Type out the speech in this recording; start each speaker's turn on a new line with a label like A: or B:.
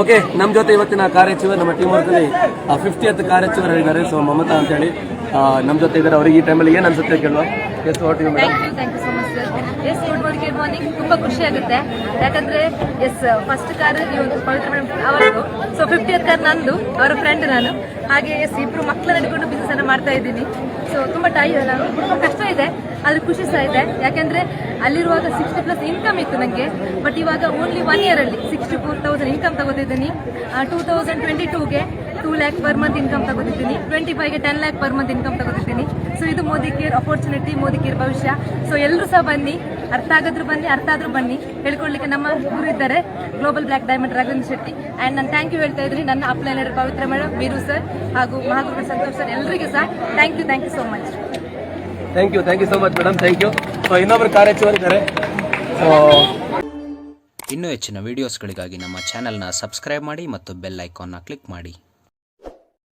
A: Okay ನಮ್ಮ ಜೊತೆ ಇವತ್ತಿನ ಕಾರ್ಯಚಿವ ನಮ್ಮ ಟೀಮ್ ವರ್ಕಲ್ಲಿ ಫಿಫ್ಟಿ ಎತ್ ಕಾರ್ಯಚಿವರು ಇದ್ದಾರೆ ಸೊ ಮಮತಾ ಅಂತೇಳಿ. ನಮ್ಮ ಜೊತೆ ಇದ್ದಾರೆ. ಅವರಿಗೆ ಈ ಟೈಮಲ್ಲಿ ಏನು ಅನ್ಸುತ್ತೆ ಕೇಳುವ? Yes what you madam
B: yes good morning ತುಂಬಾ ಖುಷಿ ಆಗುತ್ತೆ. ಯಾಕಂದ್ರೆ ಎಸ್ ಫಸ್ಟ್ ಕಾರ್ ಒಂದು ಪವಿತ್ರ ಮೇಡಮ್ ಅವರದು. ಸೊ ಫಿಫ್ಟಿಯತ್ ಕಾರ್ ನಂದು, ಅವರ ಫ್ರೆಂಡ್ ನಾನು. ಹಾಗೆ ಎಸ್ ಇಬ್ರು ಮಕ್ಕಳನ್ನ ಹಿಡ್ಕೊಂಡು ಬಿಸ್ನೆಸ್ ಅನ್ನ ಮಾಡ್ತಾ ಇದ್ದೀನಿ. ಸೊ ತುಂಬಾ ಟೈ ನಾನು ತುಂಬಾ ಕಷ್ಟ ಇದೆ, ಆದ್ರೆ ಖುಷಿ ಸಹ ಇದೆ. ಯಾಕಂದ್ರೆ, ಅಲ್ಲಿರುವಾಗ ಸಿಕ್ಸ್ಟಿ ಪ್ಲಸ್ ಇನ್ಕಮ್ ಇತ್ತು ನನಗೆ ಬಟ್ ಇವಾಗ ಓನ್ಲಿ ಒನ್ ಇಯರ್ ಅಲ್ಲಿ ಸಿಕ್ಸ್ಟಿ ಫೋರ್ ತೌಸಂಡ್ ಇನ್ಕಮ್ ತಗೋತಿದ್ದೀನಿ two thousand twenty ಟೂಗೆ two lakh per month income ತಗೋತಿದ್ದೀನಿ. Twenty ಫೈವ್ಗೆ ten lakh per month income ತಗೋತಿದ್ದೀನಿ. So ಇದು Modi care opportunity Modi care ಭವಿಷ್ಯ. So ಎಲ್ಲರೂ ಸಹ ಬನ್ನಿ. ಅರ್ಥ ಆಗಿದ್ರು ಬನ್ನಿ ಅರ್ಥ ಆದ್ರೂ ಬನ್ನಿ. ಹೇಳ್ಕೊಡ್ಲಿಕ್ಕೆ ನಮ್ಮ ಗುರು ಇದ್ದಾರೆ. Global black diamond Raghavendra Shetty and ನಾನು ಥ್ಯಾಂಕ್ ಯು ಹೇಳ್ತಾ ಇದ್ರಿ ನನ್ನ upliner Pavitra madam Veeru sir ಹಾಗೂ ಮಹಾಗುರು ಸಂತೋಷ್ ಸರ್ ಎಲ್ಲರಿಗೂ ಸಹ. Thank you thank you so much
A: thank you thank you so much madam thank you so ಇನ್ನೊಬ್ರು ಕಾರ್ಯಚಿವರು ಇದ್ದಾರೆ. ಸೊ
C: ಇನ್ನೂ ಹೆಚ್ಚಿನ ವಿಡಿಯೋಸ್ಗಳಿಗಾಗಿ ನಮ್ಮ ಚಾನೆಲ್ನ ಸಬ್ಸ್ಕ್ರೈಬ್ ಮಾಡಿ ಮತ್ತು ಬೆಲ್ ಐಕಾನ್ನ ಕ್ಲಿಕ್ ಮಾಡಿ.